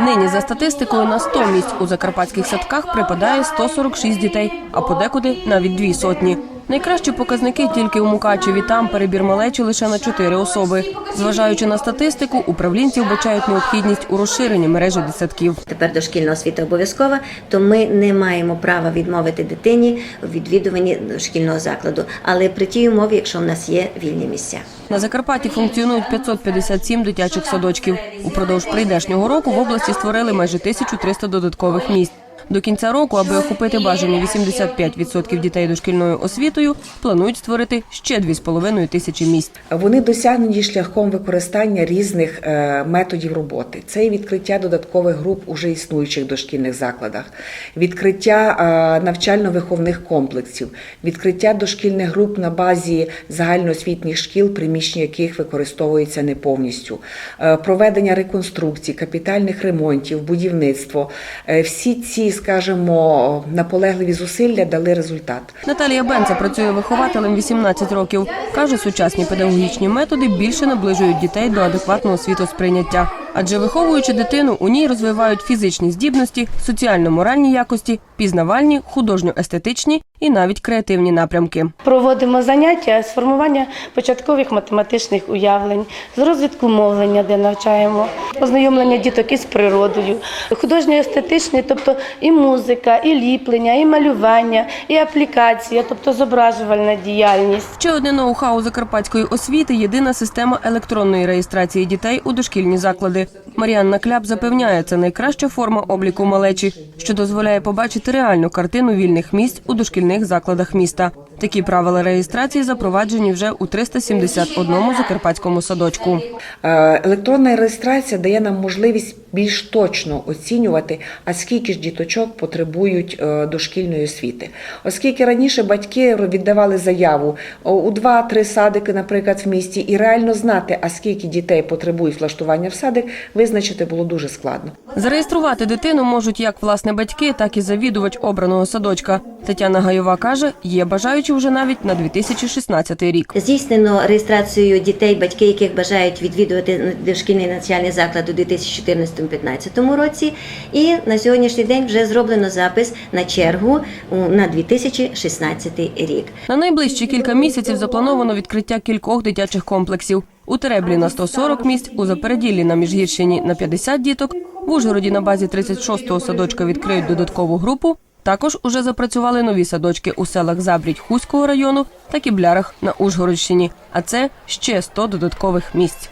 Нині за статистикою на 100 місць у закарпатських садках припадає 146 дітей, а подекуди навіть дві сотні. Найкращі показники тільки у Мукачеві. Там перебір малечі лише на 4 особи. Зважаючи на статистику, управлінці вбачають необхідність у розширенні мережі дитсадків. Тепер дошкільна освіта обов'язкова, то ми не маємо права відмовити дитині у відвідуванні шкільного закладу, але при тій умові, якщо в нас є вільні місця. На Закарпатті функціонують 557 дитячих садочків. Упродовж прийдешнього року в області створили майже 1300 додаткових місць. До кінця року, аби охопити бажані 85% дітей дошкільною освітою, планують створити ще 2,5 тисячі місць. Вони досягнені шляхом використання різних е, методів роботи. Це і відкриття додаткових груп уже існуючих дошкільних закладах, відкриття е, навчально-виховних комплексів, відкриття дошкільних груп на базі загальноосвітніх шкіл, приміщення яких використовуються не повністю, е, проведення реконструкцій, капітальних ремонтів, будівництво. Всі ці, скажімо, наполегливі зусилля дали результат. Наталія Бенца працює вихователем 18 років. Каже, сучасні педагогічні методи більше наближують дітей до адекватного світосприйняття. Адже виховуючи дитину, у ній розвивають фізичні здібності, соціально-моральні якості, пізнавальні, художньо-естетичні і навіть креативні напрямки. Проводимо заняття з формування початкових математичних уявлень, з розвитку мовлення, де навчаємо, ознайомлення діток із природою, художньо-естетичний, тобто і музика, і ліплення, і малювання, і аплікація, тобто зображувальна діяльність. Ще одне ноу-хау закарпатської освіти єдина система електронної реєстрації дітей у дошкільні заклади. Маріанна Кляп запевняє, це найкраща форма обліку малечі, що дозволяє побачити реальну картину вільних місць у дошкільних закладах міста. Такі правила реєстрації запроваджені вже у 371 закарпатському садочку. Е, Електронна реєстрація дає нам можливість більш точно оцінювати, а скільки ж діточок потребують е, дошкільної освіти. Оскільки раніше батьки віддавали заяву у два-три садики, наприклад, в місті, і реально знати, а скільки дітей потребують влаштування в садик, визначити було дуже складно. Зареєструвати дитину можуть як власне батьки, так і завідувач обраного садочка. Тетяна Гайова каже, є бажаючі вже навіть на 2016 рік. Здійснено реєстрацію дітей, батьки, яких бажають відвідувати дошкільний навчальний заклад у 2014-2015 році. І на сьогоднішній день вже зроблено запис на чергу на 2016 рік. На найближчі кілька місяців заплановано відкриття кількох дитячих комплексів. У Тереблі на 140 місць, у Запереділлі на Міжгірщині на 50 діток, в Ужгороді на базі 36-го садочка відкриють додаткову групу. Також уже запрацювали нові садочки у селах Забрідь Хуського району та Кіблярах на Ужгородщині. А це ще 100 додаткових місць.